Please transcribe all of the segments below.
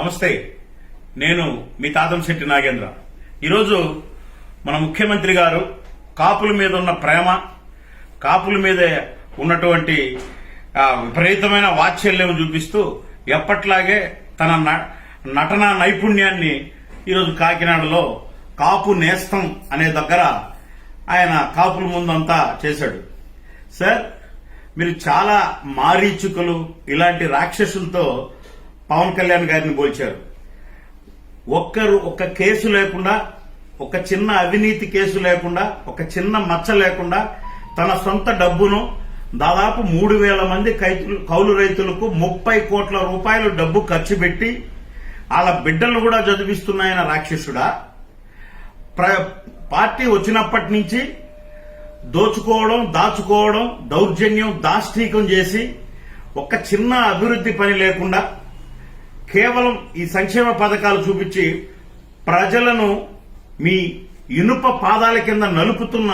నమస్తే. నేను మీ తాతంశెట్టి నాగేంద్ర. ఈరోజు మన ముఖ్యమంత్రి గారు కాపుల మీద ఉన్న ప్రేమ కాపుల మీద ఉన్నటువంటి విపరీతమైన వాత్సల్యం చూపిస్తూ ఎప్పట్లాగే తన న- నైపుణ్యాన్ని ఈరోజు కాకినాడలో కాపు నేస్తం అనే దగ్గర ఆయన కాపుల ముందంతా చేశాడు. సార్ మీరు చాలా మారీచుకలు ఇలాంటి రాక్షసులతో పవన్ కళ్యాణ్ గారిని పోల్చారు. ఒక్కరు ఒక్క కేసు లేకుండా ఒక చిన్న అవినీతి కేసు లేకుండా ఒక చిన్న మచ్చ లేకుండా తన సొంత డబ్బును దాదాపు మూడు వేల మంది కౌలు రైతులకు ముప్పై కోట్ల రూపాయలు డబ్బు ఖర్చు పెట్టి వాళ్ళ బిడ్డలను కూడా చదివిస్తున్నాయన రాక్షసుడా. ప్ర- పార్టీ వచ్చినప్పటి నుంచి దోచుకోవడం దాచుకోవడం దౌర్జన్యం దాష్టీకం చేసి ఒక చిన్న అభివృద్ధి పని లేకుండా కేవలం ఈ సంక్షేమ పథకాలు చూపించి ప్రజలను మీ ఇనుప పాదాల కింద నలుపుతున్న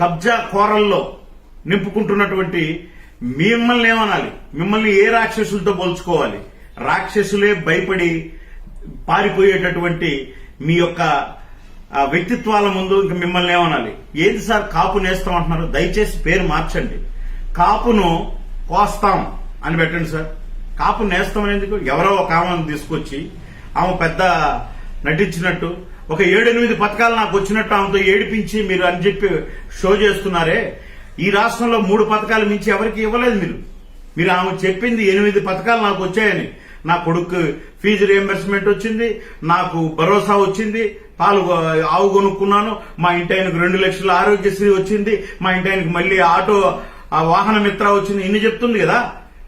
కబ్జా కోరల్లో నింపుకుంటున్నటువంటి మిమ్మల్ని ఏమనాలి? మిమ్మల్ని ఏ రాక్షసులతో పోల్చుకోవాలి? రాక్షసులే భయపడి పారిపోయేటటువంటి మీ యొక్క వ్యక్తిత్వాల ముందు ఇంక మిమ్మల్ని ఏమనాలి? ఏది సార్ కాపు నేస్తాం అంటున్నారు దయచేసి పేరు మార్చండి. కాపును కోస్తాం అని పెట్టండి సార్. కాపు నేస్తాం ఎందుకు ఎవరో ఒక ఆమెను తీసుకొచ్చి ఆమె పెద్ద నటించినట్టు ఒక ఏడెనిమిది పథకాలు నాకు వచ్చినట్టు ఆమెతో ఏడిపించి మీరు అని చెప్పి షో చేస్తున్నారే ఈ రాష్ట్రంలో మూడు పథకాలు మించి ఎవరికి ఇవ్వలేదు మీరు. మీరు ఆమె చెప్పింది ఎనిమిది పథకాలు నాకు వచ్చాయని. నా కొడుకు ఫీజు రియంబర్స్మెంట్ వచ్చింది నాకు భరోసా వచ్చింది పాలు ఆవు కొనుక్కున్నాను మా ఇంటి ఆయనకు రెండు లక్షల ఆరోగ్యశ్రీ వచ్చింది మా ఇంటి ఆయనకు మళ్ళీ ఆటో ఆ వాహన మిత్ర వచ్చింది ఇన్ని చెప్తుంది కదా.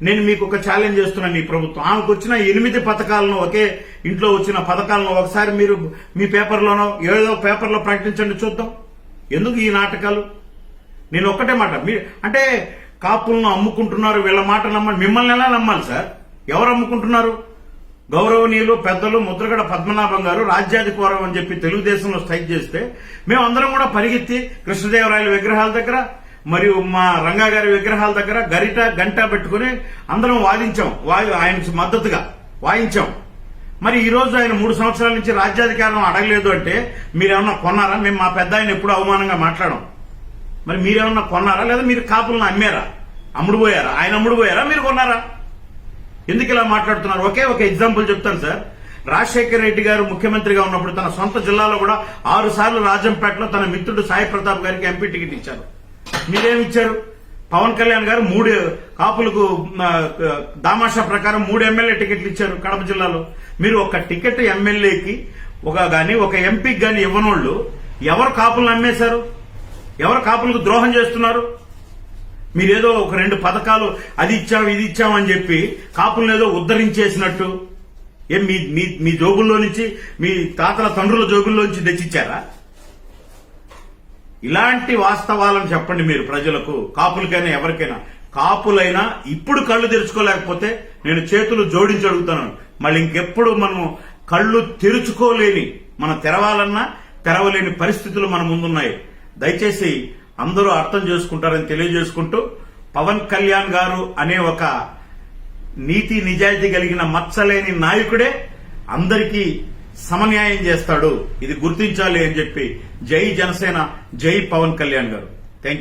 నేను మీకు ఒక ఛాలెంజ్ చేస్తున్నాను ఈ ప్రభుత్వం. ఆమెకు వచ్చిన ఎనిమిది పథకాలను ఒకే ఇంట్లో వచ్చిన పథకాలను ఒకసారి మీరు మీ పేపర్లోనో ఏదో పేపర్లో ప్రకటించండి చూద్దాం. ఎందుకు ఈ నాటకాలు? నేను ఒక్కటే మాట. మీ అంటే కాపులను అమ్ముకుంటున్నారు వీళ్ళ మాట నమ్మాలి మిమ్మల్ని ఎలా నమ్మాలి సార్? ఎవరు అమ్ముకుంటున్నారు? గౌరవనీయులు పెద్దలు ముద్రగడ పద్మనాభం గారు రాజ్యాధికారం అని చెప్పి తెలుగుదేశంలో స్ట్రైక్ చేస్తే మేమందరం కూడా పరిగెత్తి కృష్ణదేవరాయల విగ్రహాల దగ్గర మరియు మా రంగా గారి విగ్రహాల దగ్గర గరిట గంట పెట్టుకుని అందరం వాదించాం. వాయు ఆయనకు మద్దతుగా వాయించాం. మరి ఈ రోజు ఆయన మూడు సంవత్సరాల నుంచి రాజ్యాధికారం అడగలేదు అంటే మీరేమన్నా కొన్నారా? మేము మా పెద్ద ఆయన ఎప్పుడు అవమానంగా మాట్లాడం. మరి మీరేమన్నా కొన్నారా? లేదా మీరు కాపులను అమ్మారా? అమ్ముడు పోయారా ఆయన అమ్ముడు పోయారా మీరు కొన్నారా? ఎందుకు ఇలా మాట్లాడుతున్నారు? ఒకే ఒక ఎగ్జాంపుల్ చెప్తాను సార్. రాజశేఖర రెడ్డి గారు ముఖ్యమంత్రిగా ఉన్నప్పుడు తన సొంత జిల్లాలో కూడా ఆరు సార్లు రాజంపేటలో తన మిత్రుడు సాయి ప్రతాప్ గారికి ఎంపీ టికెట్ ఇచ్చారు. మీరేమి ఇచ్చారు పవన్ కళ్యాణ్ గారు మూడు కాపులకు దామాషా ప్రకారం మూడు ఎమ్మెల్యే టికెట్లు ఇచ్చారు కడప జిల్లాలో. మీరు ఒక టికెట్ ఎమ్మెల్యేకి ఒక గాని ఒక ఎంపీకి గాని ఇవ్వనోళ్ళు ఎవరు కాపులను అమ్మేశారు? ఎవరు కాపులకు ద్రోహం చేస్తున్నారు? మీరేదో ఒక రెండు పథకాలు అది ఇచ్చాం ఇది ఇచ్చాం అని చెప్పి కాపులను ఏదో ఉద్ధరించేసినట్టు ఏం మీ మీ మీ జోబుల్లో నుంచి మీ తాతల తండ్రుల జోబుల్లో నుంచి తెచ్చిచ్చారా? ఇలాంటి వాస్తవాలను చెప్పండి మీరు ప్రజలకు కాపులకైనా ఎవరికైనా. కాపులైనా ఇప్పుడు కళ్ళు తెరుచుకోలేకపోతే నేను చేతులు జోడించి అడుగుతాను మళ్ళీ ఇంకెప్పుడు మనము కళ్ళు తెరుచుకోలేని మనం తెరవాలన్నా తెరవలేని పరిస్థితులు మన ముందున్నాయి. దయచేసి అందరూ అర్థం చేసుకుంటారని తెలియజేసుకుంటూ పవన్ కళ్యాణ్ గారు అనే ఒక నీతి నిజాయితీ కలిగిన మచ్చలేని నాయకుడే అందరికీ సమన్యాయం చేస్తాడు. ఇది గుర్తించాలి అని చెప్పి జై జనసేన జై పవన్ కళ్యాణ్ గారు. Thank you